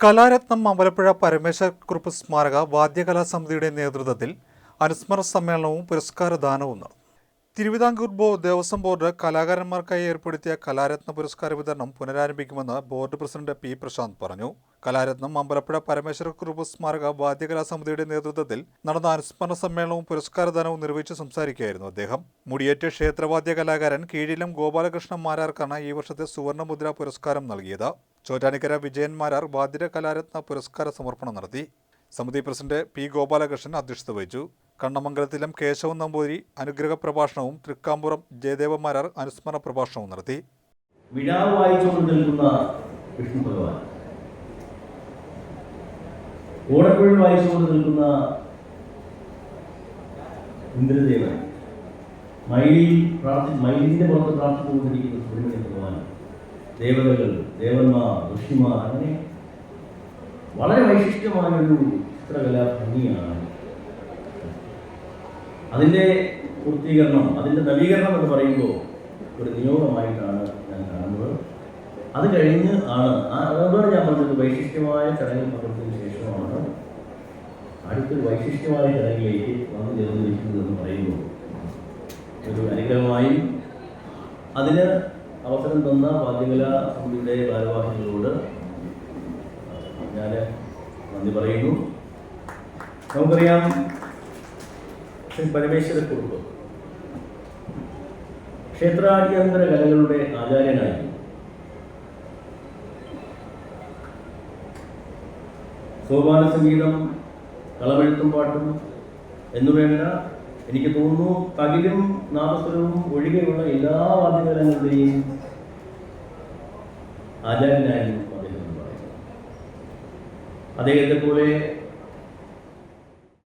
കലാരത്നം അമ്പലപ്പുഴ പരമേശ്വരക്കുറുപ്പ് സ്മാരക വാദ്യകലാ സമിതിയുടെ നേതൃത്വത്തിൽ അനുസ്മരണ സമ്മേളനവും പുരസ്കാരദാനവും നടന്നു. തിരുവിതാംകൂർ ബോ ദേവസ്വം ബോർഡ് കലാകാരന്മാർക്കായി ഏർപ്പെടുത്തിയ കലാരത്ന പുരസ്കാര വിതരണം പുനരാരംഭിക്കുമെന്ന് ബോർഡ് പ്രസിഡന്റ് പി. പ്രശാന്ത് പറഞ്ഞു. കലാരത്നം അമ്പലപ്പുഴ പരമേശ്വരക്കുറുപ്പ് സ്മാരക വാദ്യകലാ സമിതിയുടെ നേതൃത്വത്തിൽ നടന്ന അനുസ്മരണ സമ്മേളനവും പുരസ്കാരദാനവും നിർവഹിച്ച് സംസാരിക്കുകയായിരുന്നു അദ്ദേഹം. മുടിയേറ്റ് ക്ഷേത്രവാദ്യ കലാകാരൻ കീഴിലം ഗോപാലകൃഷ്ണൻ മാരാർക്കാണ് ഈ വർഷത്തെ സുവർണമുദ്ര പുരസ്കാരം നൽകിയത്. ചോറ്റാനിക്കര വിജയൻ മാരാർ വാദ്യ കലാരത്ന പുരസ്കാര സമർപ്പണം നടത്തി. സമിതി പ്രസിഡന്റ് പി. ഗോപാലകൃഷ്ണൻ അധ്യക്ഷത വഹിച്ചു. കണ്ണമംഗലത്തിലും കേശവൻ നമ്പൂതിരി അനുഗ്രഹ പ്രഭാഷണവും തൃക്കാമ്പുറം ജയദേവന്മാരാർ അനുസ്മരണ പ്രഭാഷണവും നടത്തി. വിഴാവ് ഭഗവാൻ. ഓടക്കുഴൽ ഇന്ദ്രദേവൻ. പ്രാർത്ഥി പുറത്ത് പ്രാർത്ഥിച്ചുകൊണ്ടിരിക്കുന്ന സുബ്രഹ്മണ്യ ഭഗവാൻ. ദേവതകൾ ദേവന്മാർ ഋഷിമാർ അങ്ങനെ വളരെ വൈശിഷ്ട്യമായൊരു ചിത്രകലാ ഭംഗിയാണ് അതിന്റെ പൂർത്തീകരണം അതിന്റെ നവീകരണം എന്ന് പറയുമ്പോൾ ഒരു നിയോഗമായിട്ടാണ് ഞാൻ കാണുന്നത്. അത് കഴിഞ്ഞ് ആണ് ആ അതുകൊണ്ടാണ് ഞാൻ പറഞ്ഞത് വൈശിഷ്ട്യമായ ചടങ്ങിൽ പങ്കെടുത്തതിന് ശേഷമാണ് അടുത്തൊരു വൈശിഷ്ട്യമായ ചടങ്ങിലേക്ക് വന്നു ചേർന്നിരിക്കുന്നത് എന്ന് പറയുമ്പോൾ ഒരു അനുഗ്രഹമായും അതിന് അവസരം തന്ന വാദ്യകല സമിതിയുടെ ഭാരവാഹികളോട് ഞാൻ നന്ദി പറയുന്നു. നമുക്കറിയാം ശ്രീ പരമേശ്വര കുറുപ്പ് ക്ഷേത്രാഭ്യന്തര കലകളുടെ ആചാര്യനായി. സോപാന സംഗീതം കളമെഴുത്തും പാട്ടും എന്നുവേണ്ട എനിക്ക് തോന്നുന്നു തകിലും നാമസ്വരവും ഒഴികെയുള്ള എല്ലാ വാദ്യകലങ്ങളുടെയും ആചാര്യനായിരുന്നു അദ്ദേഹം പറയുന്നത് അദ്ദേഹത്തെ പോലെ